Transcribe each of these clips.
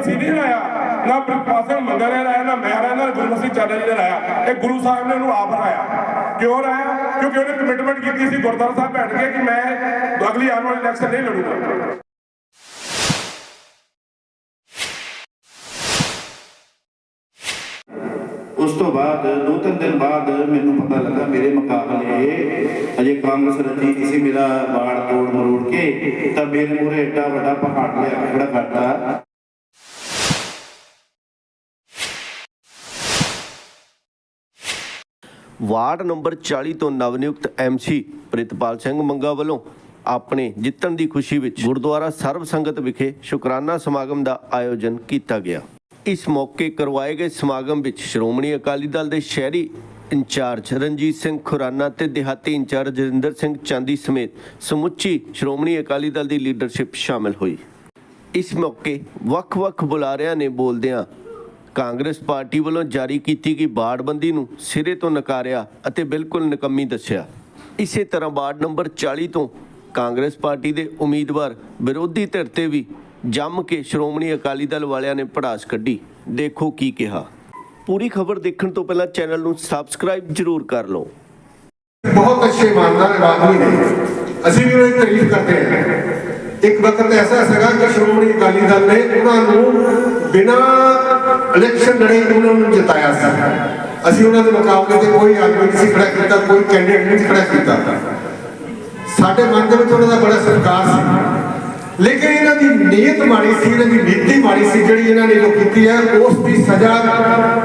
ਅਸੀਂ ਨਹੀਂ ਹਰਾਇਆ ਨਾ ਪ੍ਰਿਤਪਾਲ ਮੰਗਲ ਨੇ ਹਰਾਇਆ ਨਾ ਮੈਂ ਹਰਾਇਆ ਨਾ ਗੁਰਮੁਖ ਜੀ ਨੇ ਹਰਾਇਆ ਇਹ ਗੁਰੂ ਸਾਹਿਬ ਨੇ ਉਹਨੂੰ ਆਪ ਹਰਾਇਆ ਕਿਉਂ ਹਰਾਇਆ ਕਿਉਂਕਿ ਉਹਨੇ ਕਮਿਟਮੈਂਟ ਕੀਤੀ ਸੀ ਗੁਰਦੁਆਰਾ ਸਾਹਿਬ ਬੈਠ ਕੇ ਕਿ ਮੈਂ ਅਗਲੀ ਆਉਣ ਵਾਲੀ ਇਲੈਕਸ਼ਨ ਨਹੀਂ ਲੜੂੰਗਾ। ਉਸ ਤੋਂ ਬਾਅਦ ਦੋ ਤਿੰਨ ਦਿਨ ਬਾਅਦ ਮੈਨੂੰ ਪਤਾ ਲੱਗਾ ਮੇਰੇ ਮੁਕਾਬਲੇ ਅਜੇ ਕਾਂਗਰਸ ਰੱਜੀ ਕਿਸੇ ਮੇਰਾ ਬਾੜ ਤੋੜ ਮਰੋੜ ਕੇ ਤਾਂ ਮੇਰੇ ਮੂਹਰੇ ਏਡਾ ਵੱਡਾ ਪਹਾੜ ਲਿਆ ਖੜਾ ਕਰਤਾ। ਵਾਰਡ ਨੰਬਰ 40 ਤੋਂ ਨਵਨਿਯੁਕਤ ਐਮਸੀ ਪ੍ਰਿਤਪਾਲ ਸਿੰਘ ਮੰਗਾ ਵੱਲੋਂ ਆਪਣੇ ਜਿੱਤਣ ਦੀ ਖੁਸ਼ੀ ਵਿੱਚ ਗੁਰਦੁਆਰਾ ਸਰਬ ਸੰਗਤ ਵਿਖੇ ਸ਼ੁਕਰਾਨਾ ਸਮਾਗਮ ਦਾ ਆਯੋਜਨ ਕੀਤਾ ਗਿਆ। ਇਸ ਮੌਕੇ ਕਰਵਾਏ ਗਏ ਸਮਾਗਮ ਵਿੱਚ ਸ਼੍ਰੋਮਣੀ ਅਕਾਲੀ ਦਲ ਦੇ ਸ਼ਹਿਰੀ ਇੰਚਾਰਜ ਰਣਜੀਤ ਸਿੰਘ ਖੁਰਾਨਾ ਤੇ ਦਿਹਾਤੀ ਇੰਚਾਰਜ ਜਰਿੰਦਰ ਸਿੰਘ ਚਾਂਦੀ ਸਮੇਤ ਸਮੁੱਚੀ ਸ਼੍ਰੋਮਣੀ ਅਕਾਲੀ ਦਲ ਦੀ ਲੀਡਰਸ਼ਿਪ ਸ਼ਾਮਲ ਹੋਈ। ਇਸ ਮੌਕੇ ਵੱਖ-ਵੱਖ ਬੁਲਾਰਿਆਂ ਨੇ ਬੋਲਦਿਆਂ ਕਾਂਗਰਸ ਪਾਰਟੀ ਵੱਲੋਂ ਜਾਰੀ ਕੀਤੀ ਗਈ ਬਾੜਬੰਦੀ ਨੂੰ ਸਿਰੇ ਤੋਂ ਨਕਾਰਿਆ ਅਤੇ ਬਿਲਕੁਲ ਨਿਕੰਮੀ ਦੱਸਿਆ। ਇਸੇ ਤਰ੍ਹਾਂ ਵਾਰਡ ਨੰਬਰ 40 ਤੋਂ ਕਾਂਗਰਸ ਪਾਰਟੀ ਦੇ ਉਮੀਦਵਾਰ ਵਿਰੋਧੀ ਧਿਰ ਤੇ ਵੀ ਜੰਮ ਕੇ ਸ਼੍ਰੋਮਣੀ ਅਕਾਲੀ ਦਲ ਵਾਲਿਆਂ ਨੇ ਪੜਾਸ ਕੱਢੀ। ਦੇਖੋ ਕੀ ਕਿਹਾ। ਪੂਰੀ ਖਬਰ ਦੇਖਣ ਤੋਂ ਪਹਿਲਾਂ ਚੈਨਲ ਨੂੰ ਸਬਸਕ੍ਰਾਈਬ ਜ਼ਰੂਰ ਕਰ ਲਓ। ਬਹੁਤ ਅੱਛੇ ਇਮਾਨਦਾਰ ਆਦਮੀ ਨੇ। ਅਸੀਂ ਵੀ ਉਹਨਾਂ ਦੀ ਤਾਰੀਫ ਕਰਦੇ ਹਾਂ। ਇੱਕ ਵਕਤ ਐਸਾ ਸੀਗਾ ਕਿ ਸ਼੍ਰੋਮਣੀ ਅਕਾਲੀ ਦਲ ਨੇ ਉਹਨਾਂ ਨੂੰ ਬਿਨਾਂ ਇਲੈਕਸ਼ਨ ਲੜੇ ਉਹਨਾਂ ਨੂੰ ਜਿਤਾਇਆ ਸੀ। ਅਸੀਂ ਉਹਨਾਂ ਦੇ ਮੁਕਾਬਲੇ ਤੇ ਕੋਈ ਆਦਮੀ ਨਹੀਂ ਸੀ ਖੜਾ ਕੀਤਾ, ਕੋਈ ਕੈਂਡੀਡੇਟ ਨਹੀਂ ਖੜਾ ਕੀਤਾ। ਸਾਡੇ ਮਨ ਦੇ ਵਿੱਚ ਉਹਨਾਂ ਦਾ ਬੜਾ ਸਤਿਕਾਰ ਸੀ। ਲੇਕਿਨ ਇਹਨਾਂ ਦੀ ਨੀਅਤ ਮਾੜੀ ਸੀ, ਇਹਨਾਂ ਦੀ ਨੀਤੀ ਮਾੜੀ ਸੀ ਜਿਹੜੀ ਇਹਨਾਂ ਨੇ ਜੋ ਕੀਤੀ ਹੈ, ਉਸ ਦੀ ਸਜ਼ਾ,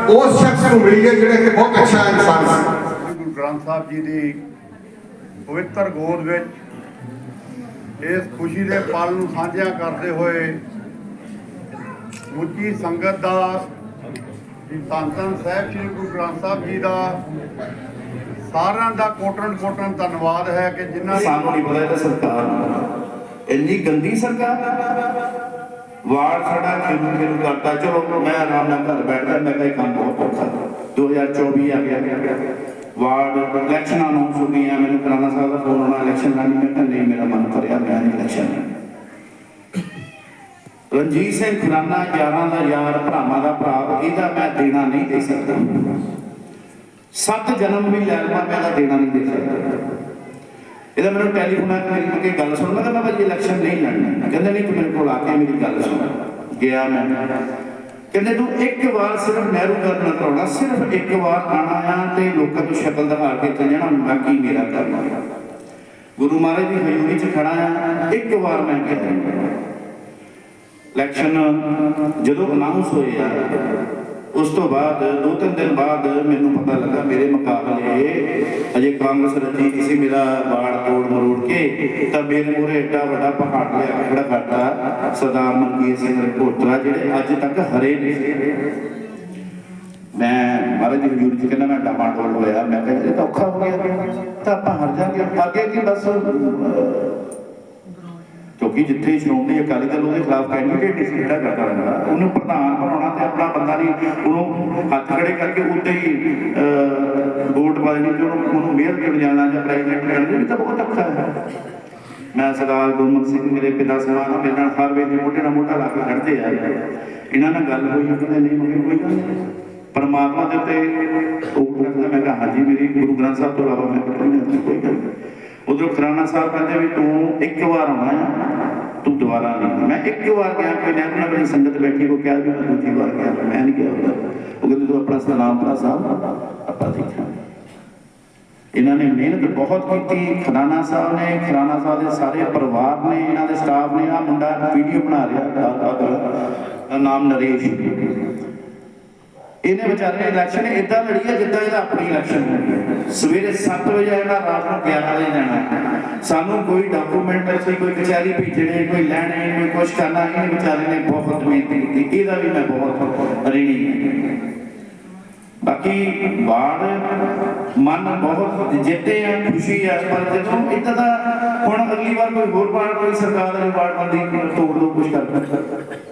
ਉਸ ਸ਼ਖਸ ਨੂੰ ਮਿਲੀ ਹੈ ਜਿਹੜਾ ਕਿ ਬਹੁਤ ਅੱਛਾ ਇਨਸਾਨ ਸੀ। ਗੁਰੂ ਗ੍ਰੰਥ ਸਾਹਿਬ ਜੀ ਦੀ ਪਵਿੱਤਰ ਗੋਦ ਵਿੱਚ ਇਸ ਖੁਸ਼ੀ ਦੇ ਪਲ ਨੂੰ ਸਾਂਝਾ ਕਰਦੇ ਹੋਏ ਮੁੱਚੀ ਸੰਗਤ ਦਾ ਧੰਨ ਧੰਨ ਸਾਹਿਬ ਸ੍ਰੀ ਗੁਰੂ ਗ੍ਰੰਥ ਸਾਹਿਬ ਜੀ ਦਾ ਸਾਰਿਆਂ ਦਾ ਕੋਟਨ ਕੋਟਨ ਧੰਨਵਾਦ ਹੈ ਕਿ ਜਿਨ੍ਹਾਂ ਸਾਨੂੰ ਨਹੀਂ ਪਤਾ ਇਹਦਾ ਸਰਕਾਰ ਇੰਨੀ ਗੰਦੀ ਸਰਕਾਰ ਵਾਰਡ ਸਾਡਾ ਖੇਰੂ ਖੇਰੂ ਕਰਤਾ? ਚਲੋ, ਮੈਂ ਆਰਾਮ ਨਾਲ ਘਰ ਬੈਠਦਾ ਮੈਂ ਕਿਹਾ ਕੰਮ ਬਹੁਤ ਔਖਾ 2024 ਆ ਗਿਆ। ਵਾਰਡ ਇਲੈਕਸ਼ਨਾਂ ਨੂੰ ਹੋ ਮੈਨੂੰ ਕਰਾਣਾ ਸਾਹਿਬ ਦਾ ਫੋਨ ਆਉਣਾ, ਇਲੈਕਸ਼ਨ ਲੜਨੀ ਮੈਂ ਨਹੀਂ, ਮੇਰਾ ਮਨ ਭਰਿਆ, ਮੈਂ ਇਲੈਕਸ਼ਨ ਰਣਜੀਤ ਸਿੰਘ ਖੁਰਾਨਾ ਯਾਰਾਂ ਦਾ ਯਾਰ, ਭਰਾਵਾਂ ਦਾ ਭਰਾ, ਇਹਦਾ ਮੈਂ ਦੇਣਾ ਨਹੀਂ ਦੇ ਸਕਦਾ। ਸੱਤ ਜਨਮ ਵੀ ਲੈ ਲਵਾਂ, ਮੈਂ ਇਹਦਾ ਦੇਣਾ ਨਹੀਂ ਦੇ ਸਕਦਾ। ਇਹਦਾ ਮੈਨੂੰ ਟੈਲੀਫੋਨ ਆ ਕੇ ਗੱਲ ਸੁਣ, ਮੈਂ ਕਹਿੰਦਾ ਭਾਜੀ ਇਲੈਕਸ਼ਨ ਨਹੀਂ ਲੜਨਾ। ਕਹਿੰਦੇ ਨਹੀਂ, ਤੂੰ ਮੇਰੇ ਕੋਲ ਆ ਕੇ ਮੇਰੀ ਗੱਲ ਸੁਣ। ਗਿਆ ਮੈਂ। ਕਹਿੰਦੇ, ਤੂੰ ਇੱਕ ਵਾਰ ਸਿਰਫ ਨਹਿਰੂ ਕਰਨਾ ਕਰਾਉਣਾ ਸਿਰਫ ਇੱਕ ਵਾਰ ਆਣਾ ਆ ਤੇ ਲੋਕਾਂ ਤੋਂ ਸ਼ਕਲ ਦਿਖਾ ਕੇ ਚੱਲ ਜਾਣਾ, ਬਾਕੀ ਮੇਰਾ ਕਰਨਾ ਗੁਰੂ ਮਹਾਰਾਜ ਦੀ ਹਜ਼ੂਰੀ 'ਚ ਖੜਾ ਆ, ਇੱਕ ਵਾਰ ਮੈਂ ਕਹਿੰਦਾ ਇਲੈਕਸ਼ਨ ਜਦੋਂ ਅਨਾਉਂਸ ਹੋਏ ਆ, ਉਸ ਤੋਂ ਬਾਅਦ ਦੋ ਤਿੰਨ ਦਿਨ ਬਾਅਦ ਮੈਨੂੰ ਪਤਾ ਲੱਗਾ ਮੇਰੇ ਮੁਕਾਬਲੇ ਅਜੇ ਕਾਂਗਰਸ ਰੱਜੀ ਕਿਸੇ ਮੇਰਾ ਬਾੜ ਤੋੜ ਮਰੋੜ ਕੇ ਤਾਂ ਮੇਰੇ ਮੂਹਰੇ ਏਡਾ ਵੱਡਾ ਪਹਾੜ ਲਿਆ ਖੜਾ ਕਰਤਾ ਸਰਦਾਰ ਮਨਕੀਰ ਸਿੰਘ ਰਿਪੋਰਟਰਾ ਜਿਹੜੇ ਅੱਜ ਤੱਕ ਹਰੇ ਨੇ ਮੈਂ ਮਹਾਰਾਜ ਦੀ ਹਜ਼ੂਰੀ 'ਚ ਕਹਿੰਦਾ ਮੈਂ ਡਮਾਟੋਲ ਹੋਇਆ, ਮੈਂ ਕਿਹਾ ਇਹ ਤਾਂ ਔਖਾ ਹੋ ਗਿਆ, ਤਾਂ ਆਪਾਂ ਹਰ ਜਾਾਂਗੇ ਅੱਗੇ ਕੀ ਬਸ ਕਿਉਂਕਿ ਜਿੱਥੇ ਸ਼੍ਰੋਮਣੀ ਅਕਾਲੀ ਦਲ ਉਹਦੇ ਖਿਲਾਫ ਕੈਂਡੀਡੇਟ ਨਹੀਂ ਸੀ ਕਰਦਾ ਰਹਿੰਦਾ ਉਹਨੂੰ ਪ੍ਰਧਾਨ ਬਣਾਉਣਾ ਤੇ ਆਪਣਾ ਬੰਦਾ ਨਹੀਂ, ਉਹਨੂੰ ਹੱਥ ਖੜੇ ਕਰਕੇ ਉੱਤੇ ਹੀ ਵੋਟ ਪਾ ਦੇਣੀ ਤੇ ਉਹਨੂੰ ਮੇਅਰ ਚੁਣ ਜਾਣਾ ਜਾਂ ਪ੍ਰੈਜ਼ੀਡੈਂਟ ਕਰਨਾ ਇਹ ਤਾਂ ਬਹੁਤ ਔਖਾ ਹੈ। ਮੈਂ ਸਰਦਾਰ ਗੁਰਮੁਖ ਸਿੰਘ ਮੇਰੇ ਪਿਤਾ ਸਮਾਨ ਮੇਰੇ ਨਾਲ ਹਰ ਵੇਲੇ ਮੋਢੇ ਨਾਲ ਮੋਢਾ ਲਾ ਕੇ ਖੜਦੇ ਆ। ਇਹਨਾਂ ਨਾਲ ਗੱਲ ਹੋਈ ਕਹਿੰਦੇ ਨਹੀਂ ਮਗਰ ਕੋਈ ਗੱਲ ਪਰਮਾਤਮਾ ਦੇ ਉੱਤੇ ਉਹ ਰੱਖਦਾ ਮੈਂ ਕਿਹਾ, ਹਾਂਜੀ ਮੇਰੀ ਗੁਰੂ ਗ੍ਰੰਥ ਸਾਹਿਬ ਤੋਂ ਇਲਾਵਾ ਮੈਂ ਕੋਈ ਨਹੀਂ, ਕੋਈ ਗੱਲ ਨਹੀਂ। ਉਧਰੋਂ ਸਾਹਿਬ ਕਹਿੰਦੇ ਵੀ ਤੂੰ ਇੱਕ ਵਾਰ ਆਉਣਾ ਹੈ ਤੂੰ ਦੁਬਾਰਾ ਨਹੀਂ ਮੈਂ ਇੱਕ ਵਾਰ ਗਿਆ ਕੋਈ ਨੈਣ ਨਾਲ ਮੇਰੀ ਸੰਗਤ ਬੈਠੀ ਕੋ ਕਿਹਾ ਵੀ ਦੂਜੀ ਵਾਰ ਗਿਆ ਮੈਂ ਨਹੀਂ ਗਿਆ ਉਹ ਕਹਿੰਦੇ, ਤੂੰ ਆਪਣਾ ਸਲਾਮ ਭਰਾ ਸਾਹਿਬ, ਆਪਾਂ ਦੇਖਾਂਗੇ। ਇਹਨਾਂ ਨੇ ਮਿਹਨਤ ਬਹੁਤ ਕੀਤੀ। ਖਰਾਣਾ ਸਾਹਿਬ ਨੇ ਖਰਾਣਾ ਸਾਹਿਬ ਦੇ ਸਾਰੇ ਪਰਿਵਾਰ ਨੇ, ਇਹਨਾਂ ਦੇ ਸਟਾਫ ਨੇ ਆ ਮੁੰਡਾ ਵੀਡੀਓ ਬਣਾ ਰਿਹਾ ਦਾ ਨਾਮ ਨਰੇਸ਼। ਇਹਨੇ ਵਿਚਾਰੇ ਇਲੈਕਸ਼ਨ ਇਦਾਂ ਲੜੀ ਹੈ ਜਿੱਦਾਂ ਇਹਦਾ ਆਪਣੀ ਇਲੈਕਸ਼ਨ ਹੋਈ ਹੈ। ਸਵੇਰੇ 7 ਵਜੇ ਇਹਨਾਂ ਰਾਤ ਨੂੰ 11 ਵਜੇ ਜਾਣਾ। ਸਾਨੂੰ ਕੋਈ ਡਾਕੂਮੈਂਟ ਅਸੀਂ ਕੋਈ ਕਚਹਿਰੀ ਭੇਜਣੇ, ਕੋਈ ਲੈਣੇ, ਕੋਈ ਕੁਛ ਕਰਨਾ, ਇਹਨੇ ਵਿਚਾਰੇ ਨੇ ਬਹੁਤ ਮਿਹਨਤ ਕੀਤੀ। ਇਹਦਾ ਵੀ ਮੈਂ ਬਹੁਤ ਰੇਣੀ। ਬਾਕੀ ਬਾੜ ਮਨ ਬਹੁਤ ਜਿੱਤੇ ਆ, ਖੁਸ਼ੀ ਆ, ਪਰ ਜਦੋਂ ਇਦਾਂ ਦਾ ਹੁਣ ਅਗਲੀ ਵਾਰ ਕੋਈ ਹੋਰ ਬਾੜ ਕੋਈ ਸਰਕਾਰ ਦੀ ਬਾੜ ਬੰਦੀ ਤੋੜ ਦੋ ਕੁਛ ਕਰ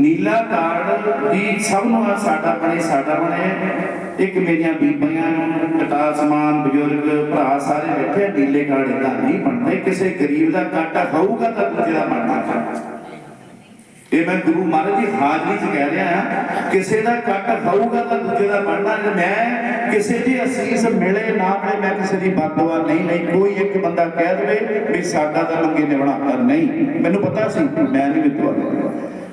ਨੀਲਾ ਕਾਰਡ ਦੀ ਸਭ ਨੂੰ ਆ ਸਾਡਾ ਬਣੇ ਸਾਡਾ ਬਣੇ। ਇੱਕ ਮੇਰੀਆਂ ਬੀਬੀਆਂ ਨੂੰ ਕਟਾ ਸਮਾਨ, ਬਜ਼ੁਰਗ, ਭਰਾ ਸਾਰੇ ਬੈਠੇ ਨੀਲੇ ਕਾਰਡ ਇਦਾਂ ਨਹੀਂ ਬਣਦੇ। ਕਿਸੇ ਗਰੀਬ ਦਾ ਕਾਟਾ ਹੋਊਗਾ ਤਾਂ ਦੂਜੇ ਦਾ ਬਣਨਾ ਇਹ ਮੈਂ ਗੁਰੂ ਮਹਾਰਾਜ ਦੀ ਹਾਜ਼ਰੀ 'ਚ ਕਹਿ ਰਿਹਾ ਹਾਂ, ਕਿਸੇ ਦਾ ਕੱਟ ਖਾਊਗਾ ਤਾਂ ਦੂਜੇ ਦਾ ਬਣਨਾ ਮੈਂ ਕਿਸੇ ਦੀ ਅਸੀਸ ਮਿਲੇ ਨਾ ਮਿਲੇ, ਮੈਂ ਕਿਸੇ ਦੀ ਬਦਦੁਆ ਨਹੀਂ ਲਈ ਕੋਈ ਇੱਕ ਬੰਦਾ ਕਹਿ ਦੇਵੇ ਵੀ ਸਾਡਾ ਤਾਂ ਮੰਗੇ ਨੇ ਨਹੀਂ। ਮੈਨੂੰ ਪਤਾ ਸੀ, ਮੈਂ ਨਹੀਂ ਵਿਦਵਾ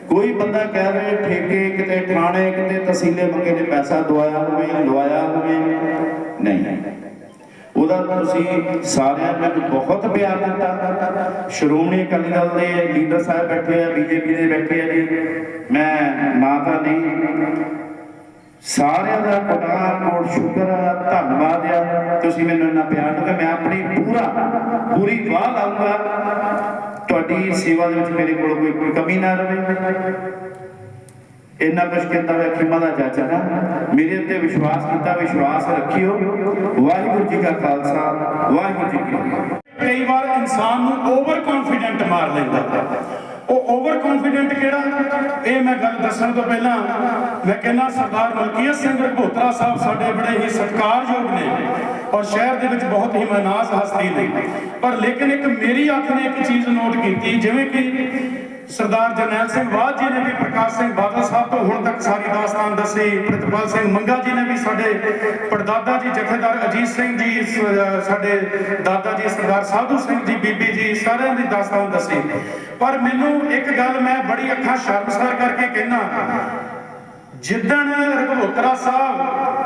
ਕੋਈ ਬੰਦਾ ਕਹਿ ਰਿਹਾ, ਠੇਕੇ ਕਿਤੇ ਠਾਣੇ ਕਿਤੇ ਤਹਿਸੀਲੇ ਮੰਗੇ ਨੇ ਪੈਸਾ ਦਵਾਇਆ ਹੋਵੇ, ਲਵਾਇਆ ਹੋਵੇ, ਨਹੀਂ। ਉਹਦਾ ਤੁਸੀਂ ਸਾਰਿਆਂ ਨੇ ਮੈਨੂੰ ਬਹੁਤ ਪਿਆਰ ਦਿੱਤਾ। ਸ਼੍ਰੋਮਣੀ ਅਕਾਲੀ ਦਲ ਦੇ ਲੀਡਰ ਸਾਹਿਬ ਬੈਠੇ ਆ, ਬੀਜੇਪੀ ਦੇ ਬੈਠੇ ਆ ਜੀ। ਮੈਂ ਨਾ ਤਾਂ ਨਹੀਂ ਸਾਰਿਆਂ ਦਾ ਕੋਟਾ ਕੋਟ ਸ਼ੁਕਰ ਆ, ਧੰਨਵਾਦ ਆ। ਤੁਸੀਂ ਮੈਨੂੰ ਇੰਨਾ ਪਿਆਰ ਦਿੱਤਾ, ਮੈਂ ਆਪਣੀ ਪੂਰਾ, ਪੂਰੀ ਵਾਹ ਲਾਉਂਗਾ ਤੁਹਾਡੀ ਸੇਵਾ ਦੇ ਵਿੱਚ ਮੇਰੇ ਕੋਲ ਕੋਈ ਕੋਈ ਕਮੀ ਨਾ ਰਹੇ ਇੰਨਾ ਕੁਛ ਕਹਿੰਦਾ ਹੋਇਆ ਖਿਮਾ ਦਾ ਚਾਚਾ ਮੇਰੇ ਉੱਤੇ ਵਿਸ਼ਵਾਸ ਕੀਤਾ, ਵਿਸ਼ਵਾਸ ਰੱਖਿਓ। ਵਾਹਿਗੁਰੂ ਜੀ ਕਾ ਖਾਲਸਾ, ਵਾਹਿਗੁਰੂ ਜੀ ਕੀ ਫਤਿਹ। ਕਈ ਵਾਰ ਇਨਸਾਨ ਨੂੰ ਓਵਰ ਕੌਨਫੀਡੈਂਟ ਮਾਰ ਲੈਂਦਾ ਉਹ ਓਵਰ ਕੌਨਫੀਡੈਂਟ ਕਿਹੜਾ? ਇਹ ਮੈਂ ਗੱਲ ਦੱਸਣ ਤੋਂ ਪਹਿਲਾਂ ਮੈਂ ਕਹਿੰਦਾ ਸਰਦਾਰ ਮਲਕੀਤ ਸਿੰਘ ਰਘੋਤਰਾ ਸਾਹਿਬ ਸਾਡੇ ਬੜੇ ਹੀ ਸਤਿਕਾਰਯੋਗ ਨੇ। ਔਰ ਸ਼ਹਿਰ ਦੇ ਵਿੱਚ ਬਹੁਤ ਹੀ ਮਨਾਜ਼ ਹਸਤੀ ਨੇ। ਪਰ ਲੇਕਿਨ ਇੱਕ ਮੇਰੀ ਅੱਖ ਨੇ ਇੱਕ ਚੀਜ਼ ਨੋਟ ਕੀਤੀ, ਜਿਵੇਂ ਕਿ ਸਰਦਾਰ ਜਰਨੈਲ ਸਿੰਘ ਬਾਦ ਜੀ ਨੇ ਵੀ, ਪ੍ਰਕਾਸ਼ ਸਿੰਘ ਬਾਦਲ ਸਾਹਿਬ ਤੋਂ ਹੁਣ ਤੱਕ ਸਾਰੀ ਦਾਸਤਾਨ ਦੱਸੀ, ਪ੍ਰਿਤਪਾਲ ਸਿੰਘ ਮੰਗਾ ਜੀ ਨੇ ਵੀ ਸਾਡੇ ਪੜਦਾਦਾ ਜੀ, ਜਥੇਦਾਰ ਅਜੀਤ ਸਿੰਘ ਜੀ ਸਾਡੇ ਦਾਦਾ ਜੀ, ਸਰਦਾਰ ਸਾਧੂ ਸਿੰਘ ਜੀ, ਬੀਬੀ ਜੀ, ਸਾਰਿਆਂ ਦੀ ਦਾਸਤਾਨ ਦੱਸੀ। ਪਰ ਮੈਨੂੰ ਇੱਕ ਗੱਲ ਮੈਂ ਬੜੀ ਅੱਖਾਂ ਸ਼ਰਮਸਾਰ ਕਰਕੇ ਕਹਿਣਾ ਜਿੱਦਣ ਰਘਵੋਤਰਾ ਸਾਹਿਬ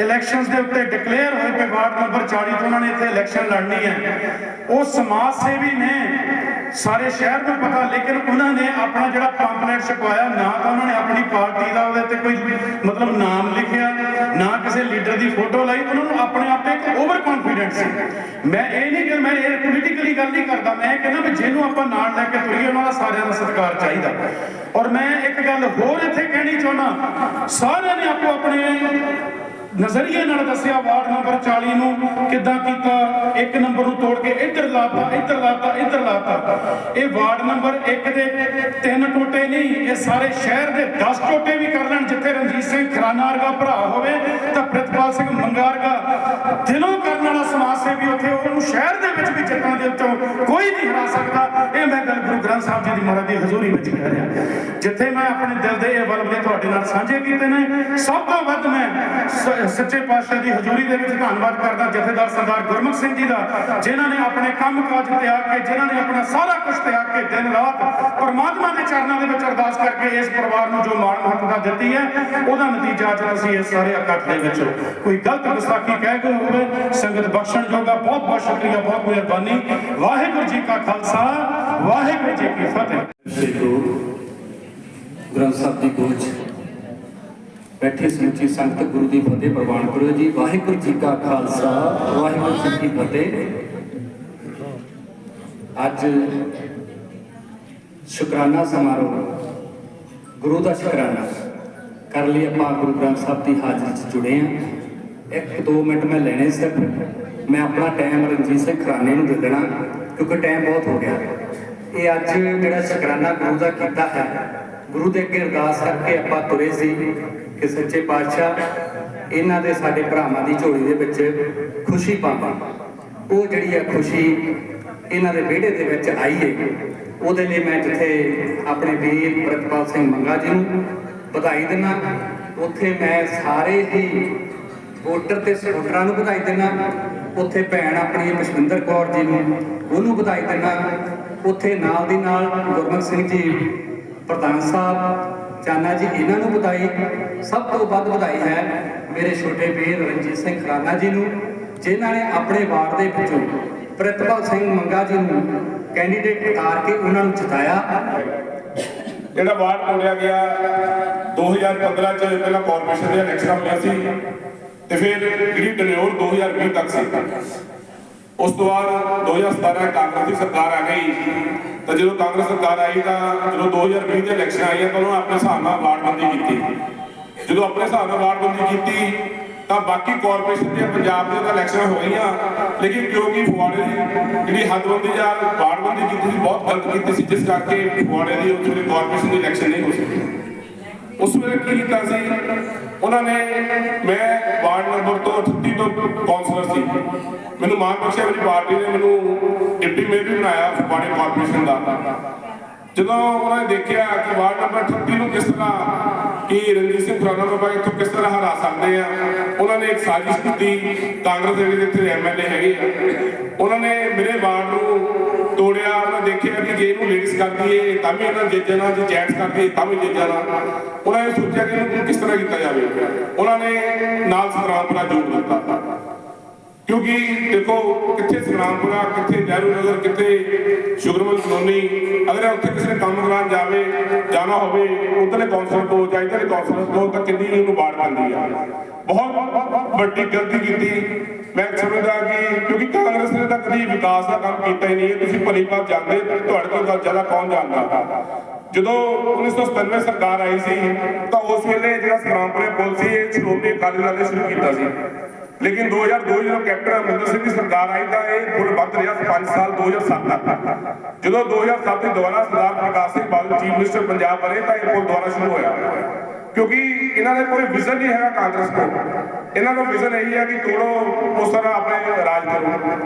ਇਲੈਕਸ਼ਨਸ ਦੇ ਉੱਤੇ ਡਿਕਲੇਅਰ ਹੋਏ ਪਏ ਵਾਰਡ ਨੰਬਰ 40 ਤੋਂ ਉਹਨਾਂ ਨੇ ਇੱਥੇ ਇਲੈਕਸ਼ਨ ਲੜਨੀ ਹੈ। ਉਹ ਸਮਾਜ ਸੇਵੀ ਨੇ, ਸਾਰੇ ਸ਼ਹਿਰ ਨੂੰ ਪਤਾ, ਲੇਕਿਨ ਉਹਨਾਂ ਨੇ ਆਪਣਾ ਜਿਹੜਾ ਪੰਪਲੇਟ ਛਪਵਾਇਆ, ਨਾ ਤਾਂ ਉਹਨਾਂ ਨੇ ਆਪਣੀ ਪਾਰਟੀ ਦਾ ਉਹਦੇ ਤੇ ਕੋਈ ਮਤਲਬ ਨਾਮ ਲਿਖਿਆ, ਨਾ ਕਿਸੇ ਲੀਡਰ ਦੀ ਫੋਟੋ ਲਾਈ, ਉਹਨਾਂ ਨੂੰ ਆਪਣੇ ਆਪ ਤੇ ਇੱਕ ਓਵਰ ਕੌਨਫੀਡੈਂਸ ਸੀ। ਮੈਂ ਇਹ ਨਹੀਂ ਕਿ ਮੈਂ ਇਹ ਪੋਲੀਟੀਕਲੀ ਗੱਲ ਨਹੀਂ ਕਰਦਾ, ਮੈਂ ਇਹ ਕਹਿੰਦਾ ਵੀ ਜਿਹਨੂੰ ਆਪਾਂ ਨਾਲ ਲੈ ਕੇ ਤੁਰੀਏ, ਉਹਨਾਂ ਦਾ ਸਾਰਿਆਂ ਦਾ ਸਤਿਕਾਰ ਚਾਹੀਦਾ। ਔਰ ਮੈਂ ਇੱਕ ਗੱਲ ਹੋਰ ਇੱਥੇ ਕਹਿਣੀ ਚਾਹੁੰਦਾ, ਸਾਰਿਆਂ ਨੇ ਆਪੋ ਆਪਣੇ ਨਜ਼ਰੀਏ ਨਾਲ ਦੱਸਿਆ ਵਾਰਡ ਨੰਬਰ 40 ਨੂੰ ਕਿੱਦਾਂ ਕੀਤਾ, ਇੱਕ ਨੰਬਰ ਨੂੰ ਤੋੜ ਕੇ ਇੱਧਰ ਲਾਤਾ ਇੱਧਰ ਲਾਤਾ ਇੱਧਰ ਲਾਤਾ। ਇਹ ਵਾਰਡ ਨੰਬਰ 1 ਦੇ ਤਿੰਨ ਟੋਟੇ ਨਹੀਂ, ਇਹ ਸਾਰੇ ਸ਼ਹਿਰ ਦੇ 10 ਟੋਟੇ ਵੀ ਕਰ ਲੈਣ, ਜਿੱਥੇ ਰਣਜੀਤ ਸਿੰਘ ਖਰਾਨਾ ਵਰਗਾ ਭਰਾ ਹੋਵੇ, ਤਾਂ ਪ੍ਰਿਤਪਾਲ ਸਿੰਘ ਮੰਗਾ ਵਰਗਾ ਦਿਲੋਂ ਕਰਨ ਵਾਲਾ ਸਮਾਜ ਸੇਵੀ ਉੱਥੇ ਸ਼ਹਿਰ ਦੇ ਵਿੱਚ ਵੀ ਜਿੱਤਣ ਦੇ ਵਿੱਚੋਂ ਕੋਈ ਨਹੀਂ ਹਰਾ ਸਕਦਾ। ਇਹ ਮੈਂ ਗੱਲ ਗੁਰੂ ਗ੍ਰੰਥ ਸਾਹਿਬ ਜੀ ਦੀ ਮਹਾਰਾਜ ਦੀ ਹਜ਼ੂਰੀ ਵਿੱਚ ਕਹਿ ਰਿਹਾ। ਜਿੱਥੇ ਮੈਂ ਆਪਣੇ ਦਿਲ ਦੇ ਇਹ ਬਲਬਲੇ ਤੁਹਾਡੇ ਨਾਲ ਸਾਂਝੇ ਕੀਤੇ ਨੇ। ਸਭ ਤੋਂ ਵੱਧ ਮੈਂ ਸੱਚੇ ਪਾਤਸ਼ਾਹ ਦੀ ਹਜ਼ੂਰੀ ਦੇ ਵਿੱਚ ਧੰਨਵਾਦ ਕਰਦਾ ਜਥੇਦਾਰ ਸਰਦਾਰ ਗੁਰਮੁਖ ਸਿੰਘ ਜੀ ਦਾ, ਜਿਨ੍ਹਾਂ ਨੇ ਆਪਣੇ ਕੰਮਕਾਜ ਤਿਆਗ ਕੇ, ਜਿਨ੍ਹਾਂ ਨੇ ਆਪਣਾ ਸਾਰਾ ਕੁਝ ਤਿਆਗ ਕੇ ਦਿਨ ਰਾਤ ਪਰਮਾਤਮਾ ਦੇ ਚਰਨਾਂ ਦੇ ਵਿੱਚ ਅਰਦਾਸ ਕਰਕੇ ਇਸ ਪਰਿਵਾਰ ਨੂੰ ਜੋ ਮਾਣ ਮਹੱਤਤਾ ਦਿੱਤੀ ਹੈ, ਉਹਦਾ ਨਤੀਜਾ ਅੱਜ ਅਸੀਂ ਇਸ ਸਾਰੇ ਇਕੱਠ ਦੇ ਵਿੱਚ ਕੋਈ ਗਲਤ ਗੁਸਤਾਖੀ ਕਹਿ ਗਏ ਹੋਵੇ ਸੰਗਤ ਬਖਸ਼ਣ ਜੋਗਾ, ਬਹੁਤ ਬਹੁਤ ਸ਼ੁਕਰੀਆ ਬਹੁਤ ਮਿਹਰਬਾਨੀ। ਵਾਹਿਗੁਰੂ ਜੀ ਕਾ ਖਾਲਸਾ, ਵਾਹਿਗੁਰੂ ਜੀ ਕੀ ਫਤਿਹ। ਸ੍ਰੀ ਗੁਰੂ ਗ੍ਰੰਥ ਸਾਹਿਬ ਦੀ ਗੋਚ ਬੈਠੇ ਸਮੁੱਚੀ ਸੰਗਤ ਗੁਰੂ ਦੀ ਫਤਿਹ ਪ੍ਰਵਾਨ ਕਰੋ ਜੀ। ਵਾਹਿਗੁਰੂ ਜੀ ਕਾ ਖਾਲਸਾ, ਵਾਹਿਗੁਰੂ ਜੀ ਕੀ ਫਤਿਹ। ਅੱਜ ਸ਼ੁਕਰਾਨਾ ਸਮਾਰੋਹ, ਗੁਰੂ ਦਾ ਸ਼ੁਕਰਾਨਾ। ਕਰ ਲਈ ਆਪਾਂ ਗੁਰੂ ਗ੍ਰੰਥ ਸਾਹਿਬ ਦੀ ਹਾਜ਼ਰੀ 'ਚ ਜੁੜੇ ਆ ਇੱਕ ਦੋ ਮਿੰਟ ਮੈਂ ਲੈਣੇ ਸਿਰਫ। ਮੈਂ ਆਪਣਾ ਟਾਈਮ ਰਣਜੀਤ ਸਿੰਘ ਖਰਾਨੇ ਨੂੰ ਦੇ ਦੇਣਾ, ਕਿਉਂਕਿ ਟਾਈਮ ਬਹੁਤ ਹੋ ਗਿਆ। ਇਹ ਅੱਜ ਜਿਹੜਾ ਸ਼ੁਕਰਾਨਾ ਗੁਰੂ ਦਾ ਕੀਤਾ ਹੈ, ਗੁਰੂ ਦੇ ਅੱਗੇ ਅਰਦਾਸ ਕਰਕੇ ਆਪਾਂ ਤੁਰੇ ਸੀ ਕਿ ਸੱਚੇ ਪਾਤਸ਼ਾਹ, ਇਹਨਾਂ ਦੇ ਸਾਡੇ ਭਰਾਵਾਂ ਦੀ ਝੋਲੀ ਦੇ ਵਿੱਚ ਖੁਸ਼ੀ ਪਾਵਾਂ। ਉਹ ਜਿਹੜੀ ਹੈ ਖੁਸ਼ੀ ਇਹਨਾਂ ਦੇ ਵਿਹੜੇ ਦੇ ਵਿੱਚ ਆਈ ਹੈ ਉਹਦੇ ਲਈ ਮੈਂ ਜਿੱਥੇ ਆਪਣੇ ਵੀਰ ਪ੍ਰਤਪਾਲ ਸਿੰਘ ਮੰਗਾ ਜੀ ਨੂੰ ਵਧਾਈ ਦਿੰਦਾ ਉੱਥੇ ਮੈਂ ਸਾਰੇ ਹੀ ਵੋਟਰ ਤੇ ਸਪੋਰਟਰਾਂ ਨੂੰ ਵਧਾਈ ਦਿੰਦਾ ਉੱਥੇ ਭੈਣ ਆਪਣੀ ਪਸ਼ਵਿੰਦਰ ਕੌਰ ਜੀ ਨੂੰ ਉਹਨੂੰ ਵਧਾਈ ਦਿੰਦਾ। ਉੱਥੇ ਨਾਲ ਦੀ ਨਾਲ ਗੁਰਮੁਖ ਸਿੰਘ ਜੀ, ਪ੍ਰਧਾਨ ਸਾਹਿਬ, ਚਾਨਾ ਜੀ, ਇਹਨਾਂ ਨੂੰ ਵਧਾਈ। ਸਭ ਤੋਂ ਵੱਧ ਵਧਾਈ ਹੈ ਮੇਰੇ ਛੋਟੇ ਵੀਰ ਰਣਜੀਤ ਸਿੰਘ ਖਰਾਨਾ ਜੀ ਨੂੰ, ਜਿਨ੍ਹਾਂ ਨੇ ਆਪਣੇ ਵਾਰਡ ਦੇ ਵਿੱਚੋਂ ਪ੍ਰਿਤਪਾਲ ਸਿੰਘ ਮੰਗਾ ਜੀ ਨੂੰ ਕੈਂਡੀਡੇਟ ਉਤਾਰ ਕੇ ਉਹਨਾਂ ਨੂੰ ਜਿਤਾਇਆ। ਜਿਹੜਾ ਵਾਰਡ ਤੋੜਿਆ ਗਿਆ 2015 ਚ ਪਹਿਲਾਂ ਕਾਰਪੋਰੇਸ਼ਨ ਦੇ ਇਲੈਕਸ਼ਨ ਹੋਇਆ ਸੀ। ਤੇ ਫਿਰ ਜਿਹੜੀ ਟਨਿਓਰ 2020 ਤੱਕ ਸੀ। ਉਸ ਤੋਂ ਬਾਅਦ 2017 ਕਾਂਗਰਸ ਦੀ ਸਰਕਾਰ ਆ ਗਈ। ਤਾਂ ਜਦੋਂ ਕਾਂਗਰਸ ਸਰਕਾਰ ਆਈ ਤਾਂ ਜਦੋਂ 2020 ਦੇ ਇਲੈਕਸ਼ਨ ਆਏ ਤਾਂ ਉਹਨਾਂ ਆਪਣੇ ਹਿਸਾਬ ਨਾਲ ਵਾਰਡਬੰਦੀ ਕੀਤੀ। ਜਦੋਂ ਆਪਣੇ ਹਿਸਾਬ ਨਾਲ ਵਾਰਡਬੰਦੀ ਕੀਤੀ ਤਾਂ ਬਾਕੀ ਕਾਰਪੋਰੇਸ਼ਨ ਦੀਆਂ ਪੰਜਾਬ ਦੀਆਂ ਤਾਂ ਇਲੈਕਸ਼ਨ ਹੋਈਆਂ ਲੇਕਿਨ ਕਿਉਂਕਿ ਫੁਆੜੇ ਦੀ ਜਿਹੜੀ ਹੱਦਬੰਦੀ ਜਾਂ ਵਾਰਡਬੰਦੀ ਕੀਤੀ ਸੀ, ਬਹੁਤ ਗਲਤ ਕੀਤੀ ਸੀ, ਜਿਸ ਕਰਕੇ ਫਗਵਾੜੇ ਦੀ ਉੱਥੇ ਕਾਰਪੋਰੇਸ਼ਨ ਦੀ ਇਲੈਕਸ਼ਨ ਨਹੀਂ ਹੋ ਸਕੀ। ਉਸ ਵੇਲੇ ਕੀ ਕੀਤਾ ਸੀ? ਉਹਨਾਂ ਨੇ ਮੈਂ ਵਾਰਡ ਨੰਬਰ ਤੋਂ 38 ਤੋਂ ਕਾਉਂਸਲਰ ਸੀ। ਮੈਨੂੰ ਮਾਨ ਬਖਸ਼ਿਆ, ਮੇਰੀ ਪਾਰਟੀ ਨੇ ਮੈਨੂੰ ਡਿਪਟੀ ਮੇਅਰ ਵੀ ਬਣਾਇਆ ਫਗਵਾੜੇ ਕਾਰਪੋਰੇਸ਼ਨ ਦਾ। ਜਦੋਂ ਉਹਨਾਂ ਨੇ ਦੇਖਿਆ ਕਿ ਵਾਰਡ ਨੰਬਰ 38 ਨੂੰ ਕਿਸ ਤਰ੍ਹਾਂ ਕਿ ਰਣਜੀਤ ਸਿੰਘ ਖੁਰਾਨਾ ਬਾਬਾ ਇੱਥੋਂ ਕਿਸ ਤਰ੍ਹਾਂ ਹਰਾ ਸਕਦੇ ਆ, ਉਹਨਾਂ ਨੇ ਇੱਕ ਸਾਜ਼ਿਸ਼ ਕੀਤੀ। ਕਾਂਗਰਸ ਦੇ ਜਿਹੜੇ ਇੱਥੇ ਐਮਐਲਏ ਹੈਗੇ ਆ, ਉਹਨਾਂ ਨੇ ਮੇਰੇ ਵਾਰਡ ਨੂੰ ਤੋੜਿਆ। ਜੇ ਇਹਨੂੰ ਲੇਡੀਜ਼ ਕਰਦੀ ਏ, ਤਾਂ ਵੀ ਇਹਨਾਂ ਜੇਜਾਂ ਨਾਲ, ਜੇ ਜੈਂਟਸ ਕਰਦੀ ਏ, ਤਾਂ ਵੀ ਜੇਜਾਂ ਨਾਲ। ਉਹਨਾਂ ਨੇ ਸੋਚਿਆ ਕਿ ਇਹਨੂੰ ਕਿਸ ਤਰ੍ਹਾਂ ਕੀਤਾ ਜਾਵੇ। ਉਹਨਾਂ ਨੇ ਨਾਲ ਸੰਗਰਾਮਪੁਰਾ ਜੋੜ ਦਿੱਤਾ। ਕਿਉਂਕਿ ਦੇਖੋ, ਕਿੱਥੇ ਸੰਗਰਾਮਪੁਰਾ ਕਿੱਥੇ ਨਹਿਰੂ ਨਗਰ, ਕਿੱਥੇ ਸ਼ੁਗਰਮਲ ਕਲੋਨੀ, ਅਗਰ ਉੱਥੇ ਕਿਸੇ ਨੇ ਕੰਮ ਕਰਾਉਣ ਜਾਵੇ, ਜਾਣਾ ਹੋਵੇ ਉਧਰਲੇ ਕੌਂਸਲਰ ਤੋਂ ਜਾਂ ਇਧਰਲੇ ਕੌਂਸਲਰ ਤੋਂ ਤਾਂ ਕਿੰਨੀ ਉਹਨੂੰ ਬਾੜ ਪੈਂਦੀ ਆ। ਬਹੁਤ ਵੱਡੀ ਗਲਤੀ ਕੀਤੀ। ਮੈਂ ਸਮਝਦਾ ਕਿ ਕਿਉਂਕਿ ਕਾਂਗਰਸ ਨੇ ਤਾਂ ਕਦੀ ਵਿਕਾਸ ਦਾ ਕੰਮ ਕੀਤਾ ਹੀ ਨਹੀਂ ਹੈ। ਤੁਸੀਂ ਭਲੀ ਭਾਤ ਜਾਣਦੇ ਤੁਹਾਡੇ ਤੋਂ ਗੱਲ ਜ਼ਿਆਦਾ ਕੌਣ ਜਾਣਦਾ? ਜਦੋਂ 1997 ਸਰਕਾਰ ਆਈ ਸੀ, ਤਾਂ ਉਸ ਵੇਲੇ ਜਿਹੜਾ ਸੰਗਰਾਮਪੁਰੇ ਪੁਲ ਸੀ, ਇਹ ਸ਼੍ਰੋਮਣੀ ਅਕਾਲੀ ਦਲ ਨੇ ਸ਼ੁਰੂ ਕੀਤਾ ਸੀ। ਲੇਕਿਨ 2002 ਜਦੋਂ ਕੈਪਟਨ ਅਮਰਿੰਦਰ ਸਿੰਘ ਦੀ ਸਰਕਾਰ ਆਈ, ਤਾਂ ਇਹ ਪੁਲ ਬੰਦ ਰਿਹਾ 5 ਸਾਲ 2007 ਤੱਕ। ਜਦੋਂ 2007 ਦੇ ਦੁਆਰਾ ਸਰਦਾਰ ਪ੍ਰਕਾਸ਼ ਸਿੰਘ ਬਾਦਲ ਚੀਫ ਮਿਨਿਸਟਰ ਪੰਜਾਬ ਬਣੇ, ਤਾਂ ਇਹ ਪੁਲ ਦੁਆਰਾ ਸ਼ੁਰੂ ਹੋਇਆ। ਕਿਉਂਕਿ ਇਹਨਾਂ ਦੇ ਕੋਈ ਵਿਜ਼ਨ ਨਹੀਂ ਹੈਗਾ ਕਾਂਗਰਸ ਕੋਲ ਇਹਨਾਂ ਦਾ ਵਿਜ਼ਨ ਇਹੀ ਹੈ ਕਿ ਤੋੜੋ, ਉਸ ਤਰ੍ਹਾਂ ਆਪਣੇ ਰਾਜ ਕਰੋ।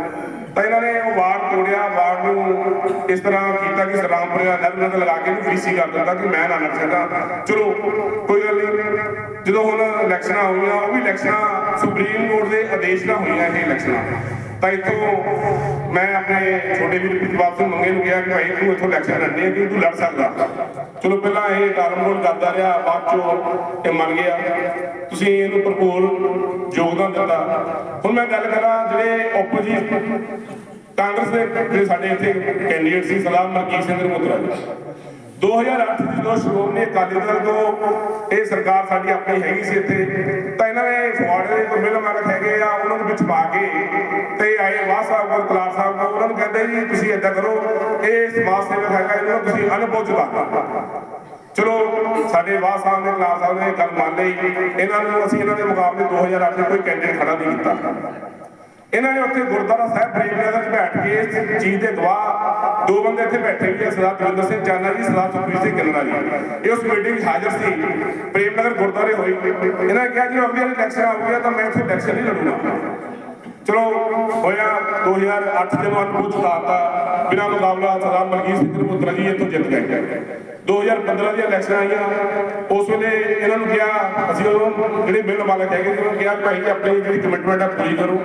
ਤਾਂ ਇਹਨਾਂ ਨੇ ਉਹ ਵਾਰਡ ਤੋੜਿਆ, ਵਾਰਡ ਨੂੰ ਇਸ ਤਰ੍ਹਾਂ ਕੀਤਾ ਕਿ ਸਲਾਮਪੁਰੇ ਦਾ ਨਰਮਤ ਲਗਾ ਕੇ ਇਹਨੂੰ ਕਰ ਦਿੰਦਾ ਕਿ ਮੈਂ ਨਾ ਲੜ ਸਕਦਾ। ਚਲੋ, ਕੋਈ ਗੱਲ ਨਹੀਂ। ਜਦੋਂ ਹੁਣ ਇਲੈਕਸ਼ਨਾਂ ਹੋਈਆਂ, ਉਹ ਵੀ ਇਲੈਕਸ਼ਨਾਂ ਸੁਪਰੀਮ ਕੋਰਟ ਦੇ ਆਦੇਸ਼ ਨਾਲ ਹੋਈਆਂ ਇਹ ਇਲੈਕਸ਼ਨਾਂ ਤਾਂ ਇੱਥੋਂ ਮੈਂ ਆਪਣੇ ਛੋਟੇ ਵੀਰ ਪ੍ਰਿਤਪਾਲ ਸਿੰਘ ਮੰਗੇ ਨੂੰ ਕਿਹਾ ਕਿ ਭਾਈ ਤੂੰ ਇੱਥੋਂ ਇਲੈਕਸ਼ਨ ਲੜਨੀ ਹੈ ਕਿ ਤੂੰ ਲੜ ਸਕਦਾ? ਚਲੋ ਪਹਿਲਾਂ ਇਹ ਟਾਲਮਟੋਲ ਕਰਦਾ ਰਿਹਾ, ਬਾਅਦ ਚੋਂ ਇਹ ਮੰਨ ਗਿਆ। ਤੁਸੀਂ ਇਹਨੂੰ ਭਰਪੂਰ ਯੋਗਦਾਨ ਦਿੱਤਾ। ਹੁਣ ਮੈਂ ਗੱਲ ਕਰਾਂ ਜਿਹੜੇ ਆਪੋਜੀਸ਼ਨ ਕਾਂਗਰਸ ਦੇ ਜਿਹੜੇ ਸਾਡੇ ਇੱਥੇ ਕੈਂਡੀਡੇਟ ਸੀ, ਸਲਾਮ ਮਲਕੀਤ ਸਿੰਘ ਰਮੋਤਰਾ ਜੀ। 2008 ਜਦੋਂ ਸ਼੍ਰੋਮਣੀ ਅਕਾਲੀ ਦਲ ਤੋਂ ਇਹ ਸਰਕਾਰ ਸਾਡੀ ਆਪਣੀ ਹੈਗੀ ਸੀ ਇੱਥੇ, ਤਾਂ ਇਹਨਾਂ ਨੇ ਫੁਆੜੇ ਦੇ ਕੋਈ ਮਿਲ ਮਾਲਕ ਹੈਗੇ ਆ, ਉਹਨਾਂ ਨੂੰ ਵਿੱਚ ਪਾ ਕੇ ਤੇ ਆਏ ਵਾਹ ਸਾਹਿਬ ਕੋਲ ਕਲਾਰ ਸਾਹਿਬ ਕੋਲ ਉਹਨਾਂ ਨੂੰ ਕਹਿੰਦੇ ਜੀ, ਤੁਸੀਂ ਏਦਾਂ ਕਰੋ, ਇਹ ਸਮਾਜ ਸੇਵਕ ਹੈਗਾ, ਇਹਨੂੰ ਤੁਸੀਂ ਅਨੁਭਵ ਚੁਕਾ ਚਲੋ, ਸਾਡੇ ਵਾਹ ਸਾਹਿਬ ਨੇ ਕਲਾਰ ਸਾਹਿਬ ਨੇ ਗੱਲ ਮੰਨ ਲਈ। ਇਹਨਾਂ ਨੂੰ ਅਸੀਂ ਇਹਨਾਂ ਦੇ ਮੁਕਾਬਲੇ 2008 ਕੋਈ ਕੈਂਡੀਡੇਟ ਖੜਾ ਨਹੀਂ ਕੀਤਾ। ਇਹਨਾਂ ਨੇ ਉੱਥੇ ਗੁਰਦੁਆਰਾ ਸਾਹਿਬ ਪ੍ਰੇਮ ਨਗਰ 'ਚ ਬੈਠ ਕੇ ਇਸ ਚੀਜ਼ ਦੇ ਗਵਾਹ ਦੋ ਬੰਦੇ ਇੱਥੇ ਬੈਠੇ ਵੀ ਆ, ਸਰਦਾਰ ਦਵਿੰਦਰ ਸਿੰਘ ਚਾਨਾ ਜੀ, ਸਰਦਾਰ ਸੁਖਬੀਰ ਸਿੰਘ ਗਿੱਲਣਾ ਜੀ। ਇਹ ਉਸ ਮੀਟਿੰਗ 'ਚ ਹਾਜ਼ਰ ਸੀ। ਪ੍ਰੇਮ ਨਗਰ ਗੁਰਦੁਆਰੇ ਹੋਈ ਇਹਨਾਂ ਨੇ ਕਿਹਾ ਜੀ ਅਗਲੀ ਇਲੈਕਸ਼ਨ ਆਊਗਾ ਤਾਂ ਮੈਂ ਇੱਥੇ ਇਲੈਕਸ਼ਨ ਨਹੀਂ ਲੜੂੰਗਾ। ਚਲੋ, ਹੋਇਆ 2008 ਜਦੋਂ ਅਨੁਭਵ ਚੁਕਾਤਾ ਬਿਨਾਂ ਮੁਕਾਬਲਾ ਸਰਦਾਰ ਮਲਕੀਤ ਸਿੰਘ ਰਪੁੱਤਰਾ ਜੀ ਇੱਥੋਂ ਜਿੱਤ ਗਏ। 2015 ਦੀਆਂ ਇਲੈਕਸ਼ਨ ਆਈਆਂ, ਉਸ ਵੇਲੇ ਇਹਨਾਂ ਨੂੰ ਕਿਹਾ, ਅਸੀਂ ਉਹ ਜਿਹੜੇ ਮਿਲ ਮਾਲਕ ਹੈਗੇ, ਉਹਨਾਂ ਨੂੰ ਕਿਹਾ ਭਾਈ ਆਪਣੀ ਜਿਹੜੀ ਕਮਿਟਮੈਂਟ ਆ ਪੂਰੀ ਕਰੋ।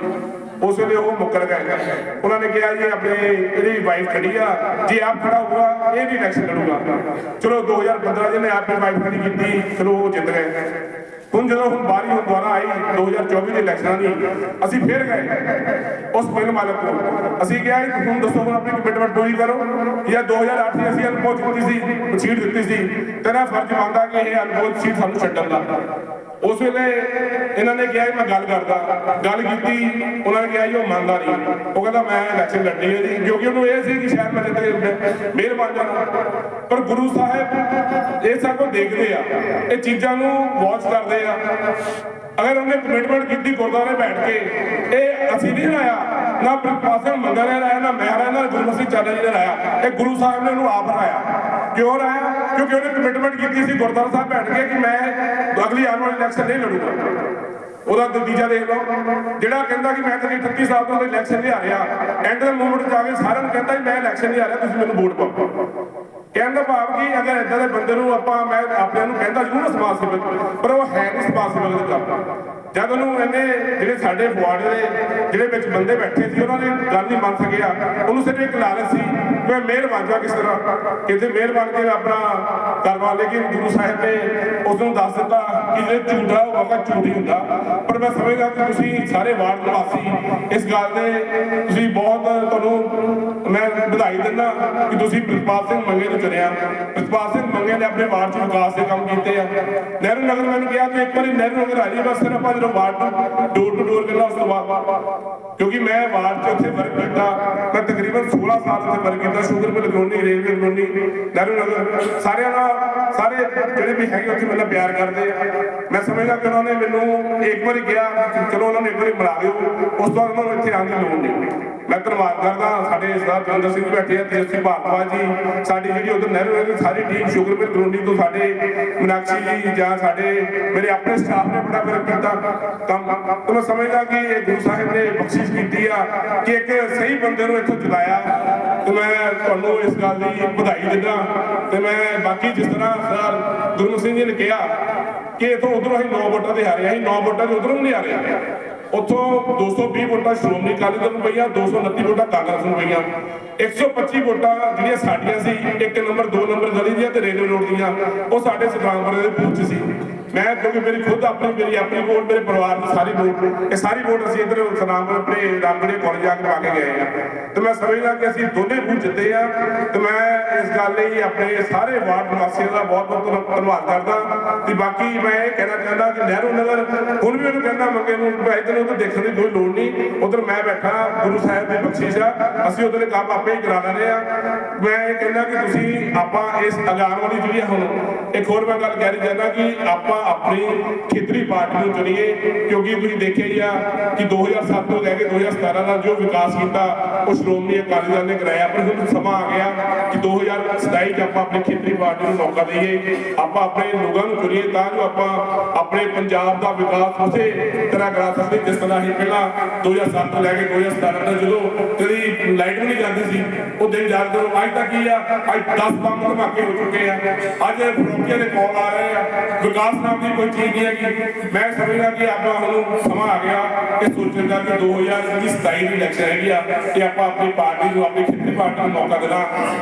ਉਸ ਵੇਲੇ ਉਹ ਮੁੱਕਰ ਗਏ। ਉਹਨਾਂ ਨੇ ਕਿਹਾ, ਜੀ, ਆਪਣੇ ਇਹਦੀ ਵਾਈਫ ਖੜੀ ਆ, ਜੇ ਆਪ ਖੜਾ ਹੋਊਗਾ, ਇਹ ਵੀ ਇਲੈਕਸ਼ਨ ਲੜੂਗਾ। ਚਲੋ 2015 ਜਿਹਨੇ ਆਪਣੀ ਵਾਈਫ ਖੜੀ ਕੀਤੀ ਚਲੋ ਉਹ ਜਿੱਤ ਗਏ। ਹੁਣ ਜਦੋਂ ਹੁਣ ਬਾਰੀ ਹੁਣ ਦੁਬਾਰਾ ਆਈ 2024 ਦੇ ਇਲੈਕਸ਼ਨਾਂ ਦੀ, ਅਸੀਂ ਫੇਰ ਗਏ ਉਸ ਪਿੰਡ ਮਾਲਕ ਕੋਲ। ਅਸੀਂ ਕਿਹਾ ਜੀ ਹੁਣ ਦੱਸੋ, ਹੁਣ ਆਪਣੀ ਕਮਿਟਮੈਂਟ ਪੂਰੀ ਕਰੋ। ਜਾਂ 2008 ਦੀ ਅਸੀਂ ਅਨੁਭਵ ਦਿੱਤੀ ਸੀ, ਸੀਟ ਦਿੱਤੀ ਸੀ। ਤੇਰਾ ਫਰਜ਼ ਬਣਦਾ ਕਿ ਇਹ ਅਨੁਭਵ ਸੀਟ ਸਾਨੂੰ ਛੱਡਣ ਦਾ। ਉਸ ਵੇਲੇ ਇਹਨਾਂ ਨੇ ਕਿਹਾ, ਮੈਂ ਗੱਲ ਕਰਦਾ। ਗੱਲ ਕੀਤੀ, ਉਹਨਾਂ ਨੇ ਕਿਹਾ, ਜੀ, ਉਹ ਮੰਨਦਾ ਨਹੀਂ। ਉਹ ਕਹਿੰਦਾ, ਮੈਂ ਇਲੈਕਸ਼ਨ ਲੜਨੀ ਹੈ ਜੀ। ਕਿਉਂਕਿ ਉਹਨੂੰ ਇਹ ਸੀ ਕਿ ਸ਼ਾਇਦ ਮੈਂ ਜਿੱਤੇ ਮੇਅਰ ਬਣ ਜਾਣਾ ਪਰ ਗੁਰੂ ਸਾਹਿਬ ਇਹ ਸਭ ਕੁਝ ਦੇਖਦੇ ਆ। ਇਹ ਚੀਜ਼ਾਂ ਨੂੰ ਵਾਚ ਕਰਦੇ ਆ ਅਗਰ ਉਹਨੇ ਕਮਿਟਮੈਂਟ ਕੀਤੀ ਗੁਰਦੁਆਰੇ ਬੈਠ ਕੇ, ਇਹ ਅਸੀਂ ਨਹੀਂ ਲਾਇਆ ਨਾ ਪ੍ਰਿਤਪਾਲ ਸਿੰਘ ਮੰਗਾ ਨਾ ਮੈਂ ਲਾਇਆ ਨਾ ਗੁਰਮੁਖ ਸਿੰਘ ਜੀ ਨੇ ਲਾਇਆ ਇਹ ਗੁਰੂ ਸਾਹਿਬ ਨੇ ਉਹਨੂੰ ਆਪ ਲਾਇਆ ਕਿਉਂ ਲਾਇਆ ਕਿਉਂਕਿ ਉਹਨੇ ਕਮਿਟਮੈਂਟ ਕੀਤੀ ਸੀ ਗੁਰਦੁਆਰਾ ਸਾਹਿਬ ਬੈਠ ਕੇ ਕਿ ਮੈਂ ਅਗਲੀ ਆਉਣ ਵਾਲੀ ਇਲੈਕਸ਼ਨ ਨਹੀਂ ਲੜੂਗਾ। ਉਹਦਾ ਨਤੀਜਾ ਦੇਖ ਲਓ। ਜਿਹੜਾ ਕਹਿੰਦਾ ਕਿ ਮੈਂ ਕਦੀ 38 ਸਾਲ ਤੋਂ ਇਲੈਕਸ਼ਨ ਨਹੀਂ ਰਿਹਾ ਐਂਡ ਦੇ ਮੂਮੈਂਟ ਜਾ ਕੇ ਸਾਰਿਆਂ ਨੂੰ ਕਹਿੰਦਾ ਮੈਂ ਇਲੈਕਸ਼ਨ ਨਹੀਂ ਰਿਹਾ ਤੁਸੀਂ ਮੈਨੂੰ ਵੋਟ ਪਾਓ। ਕਹਿਣ ਦਾ ਭਾਵ ਕਿ ਅਗਰ ਇਦਾਂ ਦੇ ਬੰਦੇ ਨੂੰ ਆਪਾਂ, ਮੈਂ ਆਪਣੇ ਨੂੰ ਕਹਿੰਦਾ ਜ਼ਰੂਰ ਸਮਾਜ ਸੇਵਕ, ਪਰ ਉਹ ਹੈ ਨਹੀਂ ਸਮਾਜ ਸੇਵਕ ਦੇ ਕੰਮ। ਜਦ ਉਹਨੂੰ ਇਹਨੇ ਜਿਹੜੇ ਸਾਡੇ ਫੁਆੜੇ ਦੇ, ਜਿਹੜੇ ਵਿੱਚ ਬੰਦੇ ਬੈਠੇ ਸੀ, ਉਹਨਾਂ ਨੇ ਗੱਲ ਨਹੀਂ ਮੰਨ ਸਕਿਆ। ਉਹਨੂੰ ਸਿਰਫ ਇੱਕ ਲਾਲਚ ਸੀ ਕਿ ਮੈਂ ਮਿਹਰ ਬਣ ਜਾ ਕਿਸ ਤਰ੍ਹਾਂ ਕਿਤੇ ਮਿਹਰ ਬਣ ਕੇ ਆਪਣਾ ਕਰਵਾ ਲੇਕਿਨ ਗੁਰੂ ਸਾਹਿਬ ਨੇ ਉਸ ਨੂੰ ਦੱਸ ਦਿੱਤਾ ਕਿ ਝੂਠਾ ਉਹ ਵਕਤ ਝੂਠ ਹੀ ਹੁੰਦਾ। ਪਰ ਮੈਂ ਸਮਝਦਾ ਕਿ ਤੁਸੀਂ ਸਾਰੇ ਵਾਰਡ ਨਿਵਾਸੀ ਇਸ ਗੱਲ ਦੇ ਤੁਸੀਂ ਬਹੁਤ ਤੁਹਾਨੂੰ ਮੈਂ ਵਧਾਈ ਦਿੰਦਾ ਕਿ ਤੁਸੀਂ ਪ੍ਰਿਤਪਾਲ ਸਿੰਘ ਮੰਗੇ ਨੂੰ ਚੁਣਿਆ ਪ੍ਰਿਤਪਾਲ ਸਿੰਘ ਮੰਗੇ ਨੇ ਆਪਣੇ ਵਾਰਡ 'ਚ ਵਿਕਾਸ ਦੇ ਕੰਮ ਕੀਤੇ ਆ। ਨਹਿਰੂ ਨਗਰ ਮੈਨੂੰ ਕਿਹਾ ਕਿ ਇੱਕ ਵਾਰੀ ਨਹਿਰੂ ਨਗਰ ਆ ਜੀ ਬਸ ਸਿਰਫ ਆਪਾਂ ਜਦੋਂ ਵਾਰਡ ਡੋਰ ਟੂ ਡੋਰ ਕਰਨਾ, ਉਸ ਤੋਂ ਬਾਅਦ ਕਿਉਂਕਿ ਮੈਂ ਵਾਰਡ 'ਚ ਉੱਥੇ ਵਰਕ ਕੀਤਾ ਮੈਂ ਤਕਰੀਬਨ 16 ਸਾਲ ਉੱਥੇ ਵਰਕ ਕੀਤਾ, sugar mill colony railway colony Nehru Nagar. ਸਾਰਿਆਂ ਦਾ ਸਾਰੇ ਜਿਹੜੇ ਵੀ ਹੈਗੇ ਉੱਥੇ ਮੈਨੂੰ ਪਿਆਰ ਕਰਦੇ ਆ। ਮੈਂ ਸਮਝਦਾ ਕਿ ਉਹਨਾਂ ਨੇ ਮੈਨੂੰ ਇੱਕ ਵਾਰੀ ਕਿਹਾ, ਚਲੋ ਉਹਨਾਂ ਨੂੰ ਇੱਕ ਵਾਰੀ ਮਿਲਾ ਦਿਓ। ਉਸ ਤੋਂ ਬਾਅਦ ਉਹਨਾਂ ਨੂੰ ਇੱਥੇ ਆਉਣ ਦੀ ਲੋੜ ਨਹੀਂ। ਮੈਂ ਧੰਨਵਾਦ ਕਰਦਾ ਸਾਡੇ ਸਰਦਾਰ ਜੰਦਰ ਸਿੰਘ ਬੈਠੇ ਆ ਤੇਜਸਵੀ ਭਾਰਤਵਾਜ ਜੀ। ਸਾਡੀ ਜਿਹੜੀ ਉਧਰ ਨਹਿਰੂ ਨਗਰ ਸਾਰੀ ਟੀਮ ਸ਼ੂਗਰ ਮਿਲ ਤੋਂ ਸਾਡੇ ਮੀਨਾਕਸ਼ੀ ਜੀ ਜਾਂ ਸਾਡੇ ਮੇਰੇ ਆਪਣੇ ਸਟਾਫ ਨੇ ਬੜਾ ਫਿਰ ਕੀਤਾ। ਕੰਮ ਤਾਂ ਮੈਂ ਸਮਝਦਾ ਕਿ ਇਹ ਗੁਰੂ ਸਾਹਿਬ ਨੇ ਬਖਸ਼ਿਸ਼ ਕੀਤੀ ਆ ਕਿ ਇੱਕ ਸਹੀ ਬੰਦੇ ਨੂੰ ਇੱਥੋਂ ਜਿਤਾਇਆ ਤੇ ਮੈਂ ਤੁਹਾਨੂੰ ਇਸ ਗੱਲ ਦੀ ਵਧਾਈ ਦਿੰਦਾ। ਤੇ ਮੈਂ ਬਾਕੀ ਜਿਸ ਤਰ੍ਹਾਂ ਸਰਦਾਰ ਗੁਰਮੁਖ ਸਿੰਘ ਜੀ ਨੇ ਕਿਹਾ ਕਿ ਇਥੋਂ ਉਧਰੋਂ ਅਸੀਂ 9 ਵੋਟਾਂ ਤੇ ਹਾਰੇ ਅਸੀਂ 9 ਵੋਟਾਂ ਤੇ ਉਧਰੋਂ ਨਹੀਂ ਹਾਰੇ। ਉੱਥੋਂ 220 ਵੋਟਾਂ ਸ਼੍ਰੋਮਣੀ ਅਕਾਲੀ ਦਲ ਨੂੰ ਪਈਆਂ 229 ਵੋਟਾਂ ਕਾਂਗਰਸ ਨੂੰ ਪਈਆਂ। 125 ਵੋਟਾਂ ਜਿਹੜੀਆਂ ਸਾਡੀਆਂ ਸੀ, ਇੱਕ ਨੰਬਰ 2 ਨੰਬਰ ਗਲੀ ਦੀਆਂ ਤੇ ਰੇਲਵੇ ਰੋਡ ਦੀਆਂ, ਉਹ ਸਾਡੇ ਸਤਰਾਮਪੁਰੇ ਦੇ ਬੂਥ 'ਚ ਸੀ। ਮੈਂ ਕਿਉਂਕਿ ਮੇਰੀ ਖੁਦ ਆਪਣੀ, ਮੇਰੀ ਆਪਣੀ ਵੋਟ, ਮੇਰੇ ਪਰਿਵਾਰ ਦੀ ਸਾਰੀ ਵੋਟ, ਇਹ ਸਾਰੀ ਵੋਟ ਅਸੀਂ ਇੱਧਰ ਸਤਨਾਮਪੁਰ ਆਪਣੇ ਰਾਮਗੜੇ ਕਾਲਜ ਜਾ ਕੇ ਪਾ ਕੇ ਗਏ ਆ। ਤੇ ਮੈਂ ਸਮਝਦਾ ਕਿ ਅਸੀਂ ਦੋਨੇ ਬੂਥ ਜਿੱਤੇ ਆ, ਤੇ ਮੈਂ ਇਸ ਗੱਲ ਲਈ ਆਪਣੇ ਸਾਰੇ ਵਾਰਡ ਨਿਵਾਸੀਆਂ ਦਾ ਬਹੁਤ ਬਹੁਤ ਧੰਨਵਾਦ ਕਰਦਾ। ਤੇ ਬਾਕੀ ਮੈਂ ਇਹ ਕਹਿਣਾ ਚਾਹੁੰਦਾ ਕਿ ਨਹਿਰੂ ਨਗਰ, ਹੁਣ ਵੀ ਉਹਨੂੰ ਕਹਿੰਦਾ ਮੰਗੇ ਨੂੰ, ਭਾਈ ਇੱਧਰ ਉੱਧਰ ਦੇਖਣ ਦੀ ਕੋਈ ਲੋੜ ਨਹੀਂ। ਉਧਰ ਮੈਂ ਬੈਠਾ, ਗੁਰੂ ਸਾਹਿਬ ਦੀ ਬਖਸ਼ਿਸ਼ ਆ। ਅਸੀਂ ਉਧਰਲੇ ਕੰਮ ਆਪੇ ਹੀ ਕਰਾ ਲੈਣੇ ਆ। ਮੈਂ ਇਹ ਕਹਿੰਦਾ ਕਿ ਤੁਸੀਂ ਆਪਾਂ ਇਸ ਅਗਾਨ ਵਾਲੀ ਜਿਹੜੀ ਆ ਹੁਣ, ਇੱਕ ਹੋਰ ਮੈਂ ਗੱਲ ਕਹਿ ਰਹੀ ਜਾਂਦਾ ਕਿ ਆਪਾਂ ਆਪਣੀ ਖੇਤਰੀ ਪਾਰਟੀ ਨੂੰ ਚੁਣੀਏ, ਕਿਉਂਕਿ ਤੁਸੀਂ ਦੇਖਿਆ ਹੀ ਆ ਕਿ 2007 ਤੋਂ ਲੈ ਕੇ 2017 ਦਾ ਜੋ ਵਿਕਾਸ ਕੀਤਾ, ਉਹ ਸ਼੍ਰੋਮਣੀ ਅਕਾਲੀ ਦਲ ਨੇ ਕਰਾਇਆ, ਪਰ ਹੁਣ ਸਮਾਂ ਆ ਗਿਆ ਕਿ 2027 ਚ ਆਪਾਂ ਆਪਣੀ ਖੇਤਰੀ ਪਾਰਟੀ ਨੂੰ ਮੌਕਾ ਦਈਏ। ਆਪਾਂ ਆਪਣੇ ਲੋਕਾਂ ਨੂੰ ਚੁਣੀਏ ਤਾਂ ਜੋ ਆਪਾਂ ਆਪਣੇ ਪੰਜਾਬ ਦਾ ਵਿਕਾਸ ਉਸੇ ਤਰ੍ਹਾਂ ਕਰਾ ਸਕਦੇ ਜਿਸ ਤਰ੍ਹਾਂ ਅਸੀਂ ਪਹਿਲਾਂ 2007 ਤੋਂ ਲੈ ਕੇ 2017 ਤੱਕ ਜਦੋਂ ਕਦੀ ਲਾਈਟ ਵੀ ਨਹੀਂ ਜਾਂਦੀ ਸੀ, ਉਹ ਦਿਨ ਯਾਦ ਕਰੋ, ਅੱਜ ਤੱਕ ਕੀ ਆ, ਅੱਜ 10 ਬੰਬ ਧਮਾਕੇ ਹੋ ਚੁੱਕੇ ਆ। ਅੱਜ ਫਰੋਕੀਆਂ ਦੇ ਕਾਲ ਆ ਰਹੇ ਆ, ਵਿਕਾਸ ਨਾਮ ਦੀ ਕੋਈ ਚੀਜ਼ ਨਹੀਂ ਹੈਗੀ। ਮੈਂ ਸਮਝਦਾ ਕਿ ਆਪਾਂ ਹੁਣ ਸਮਾਂ ਆ ਗਿਆ ਇਹ ਸੋਚਣ ਦਾ ਕਿ 2027 ਦੀ ਇਲੈਕਸ਼ਨ ਹੈਗੀ ਆ ਕਿ ਆਪਾਂ ਆਪਣੀ ਪਾਰਟੀ ਨੂੰ, ਆਪਣੀ ਖੇਤਰੀ ਪਾਰਟੀ ਨੂੰ ਮੌਕਾ ਦੇਣਾ।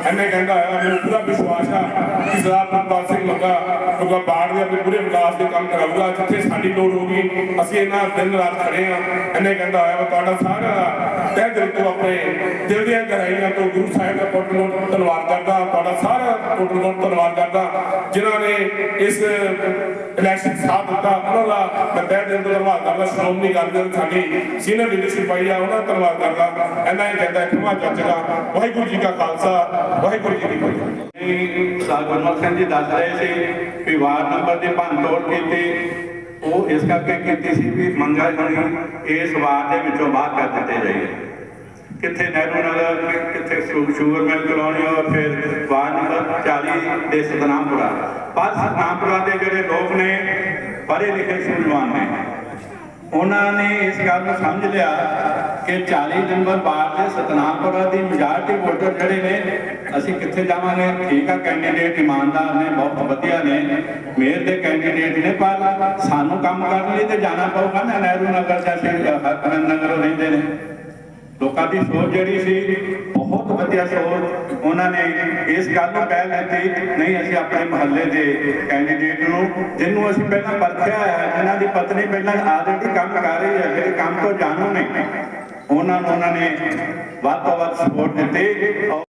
ਐਨੇ ਕਹਿੰਦਾ ਆ ਮੈਨੂੰ ਪੂਰਾ ਵਿਸ਼ਵਾਸ ਆ ਕਿ ਸਰਦਾਰ ਪ੍ਰਤਾਪ ਸਿੰਘ ਮੰਗਾ ਕਿਉਂਕਿ ਬਾੜ ਦੇ ਆਪਣੇ ਪੂਰੇ ਵਿਕਾਸ ਦੇ ਕੰਮ ਕਰਾਊਗਾ, ਜਿੱਥੇ ਸਾਡੀ ਲੋੜ ਹੋਗੀ ਅਸੀਂ ਇਹਨਾਂ ਦਿਨ ਰਾਤ ਖੜੇ ਆ। ਐਨੇ ਕਹਿੰਦਾ ਹੋਇਆ ਤੁਹਾਡਾ ਸਾਰਿਆਂ ਦਾ ਤਹਿ ਦਿਲ ਤੋਂ ਆਪਣੇ ਦਿਲ ਦੀਆਂ ਗਹਿਰਾਈਆਂ ਤੋਂ ਗੁਰੂ ਸਾਹਿਬ ਦਾ ਕੋਟ ਨੂੰ ਧੰਨਵਾਦ ਕਰਦਾ, ਤੁਹਾਡਾ ਸਾਰਾ ਕੋਟ ਨੂੰ ਧੰਨਵਾਦ ਕਰਦਾ, ਜਿਨ੍ਹਾਂ ਨੇ ਇਸ ਇਲੈਕਸ਼ਨ ਸਾਥ ਦਿੱਤਾ ਉਹਨਾਂ ਦਾ ਮੈਂ ਤਹਿ ਦਿਲ ਤੋਂ ਧੰਨਵਾਦ ਕਰਦਾ, ਸ਼੍ਰੋਮਣੀ ਅਕਾਲੀ ਸਾਡੀ ਸੀਨੀਅਰ ਲੀਡਰਸ਼ਿਪ ਆਈ ਆ, ਉਹਨਾਂ ਦਾ ਧੰਨਵਾਦ ਕਰਦਾ। ਐਨਾ ਹੀ ਕਹਿੰਦਾ, ਖਮਾ ਚਾਚਾ ਵਾਹਿਗੁਰੂ ਜੀ ਕਾ ਖਾਲਸਾ, ਵਾਹਿਗੁਰੂ ਜੀ ਕੀ ਫਤਿਹ। ਸਾਧ ਸਿੰਘ ਜੀ ਦੱਸ ਰਹੇ ਸੀ ਵੀ ਵਾਰਡ ਨੰਬਰ ਦੀ ਭੰਨ ਤੋੜ ਕੀਤੀ, ਉਹ ਇਸ ਕਰਕੇ ਕੀਤੀ ਸੀ ਵੀ ਮੰਗਾ ਜਣੀ ਇਸ ਵਾਰ ਦੇ ਵਿੱਚੋਂ ਬਾਹਰ ਕਰ ਦਿੱਤੇ ਜਾਈਏ। ਕਿੱਥੇ ਨਹਿਰੂ ਨਗਰ ਕਿੱਥੇ ਸ਼ੂਗਰ ਮਿਲ ਕਲੋਨੀ ਔਰ ਫਿਰ ਵਾਰਡ ਨੰਬਰ 40 ਦੇ ਸਤਨਾਮਪੁਰਾ। ਪਰ ਸਤਨਾਮਪੁਰਾ ਦੇ ਜਿਹੜੇ ਲੋਕ ਨੇ, ਪੜ੍ਹੇ ਲਿਖੇ ਸੂਝਵਾਨ ਨੇ। ਉਹਨਾਂ ਨੇ ਇਸ ਗੱਲ ਨੂੰ ਸਮਝ ਲਿਆ ਕਿ 40 ਨੰਬਰ ਵਾਰਡ ਦੇ ਸਤਨਾਮਪੁਰਾ ਦੀ ਮੈਜੋਰਟੀ ਵੋਟਰ ਜਿਹੜੇ ਨੇ, ਅਸੀਂ ਕਿੱਥੇ ਜਾਵਾਂਗੇ? ਠੀਕ ਆ ਕੈਂਡੀਡੇਟ ਇਮਾਨਦਾਰ ਨੇ, ਬਹੁਤ ਵਧੀਆ ਨੇ। ਮੇਅਰ ਦੇ ਕੈਂਡੀਡੇਟ ਨੇ, ਪਰ ਸਾਨੂੰ ਕੰਮ ਕਰਨ ਲਈ ਤੇ ਜਾਣਾ ਪਊਗਾ ਨਾ, ਨਹਿਰੂ ਨਗਰ ਜਾਂ ਫਿਰ ਹਰਕਰਨ ਨਗਰ ਰਹਿੰਦੇ ਨੇ। ਲੋਕਾਂ ਦੀ ਸੋਚ ਜਿਹੜੀ ਸੀ, ਬਹੁਤ ਵਧੀਆ ਸੋਚ ਉਹਨਾਂ ਨੇ ਇਸ ਗੱਲ ਨੂੰ ਕਹਿ ਦਿੱਤੀ, ਨਹੀਂ, ਅਸੀਂ ਆਪਣੇ ਮਹੱਲੇ ਦੇ ਕੈਂਡੀਡੇਟ ਨੂੰ, ਜਿਹਨੂੰ ਅਸੀਂ ਪਹਿਲਾਂ ਪਰਖਿਆ ਹੈ ਜਿਨ੍ਹਾਂ ਦੀ ਪਤਨੀ ਪਹਿਲਾਂ ਆਲਰੇਡੀ ਕੰਮ ਕਰ ਰਹੀ ਹੈ, ਜਿਹੜੇ ਕੰਮ ਤੋਂ ਜਾਣੂ ਨੇ ਉਹਨਾਂ ਨੂੰ ਉਹਨਾਂ ਨੇ ਵੱਧ ਤੋਂ ਵੱਧ ਸਪੋਰਟ ਦਿੱਤੀ।